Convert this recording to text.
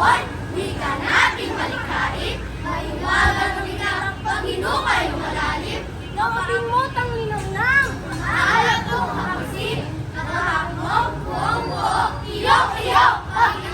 Lord, wika nating malikhain, maiwagan mo kita ng Panginoon malalim. Gawin mo Panginoon lang, maalat kong hapusin, at ahak mo buong buo, iyong iyong Panginoon.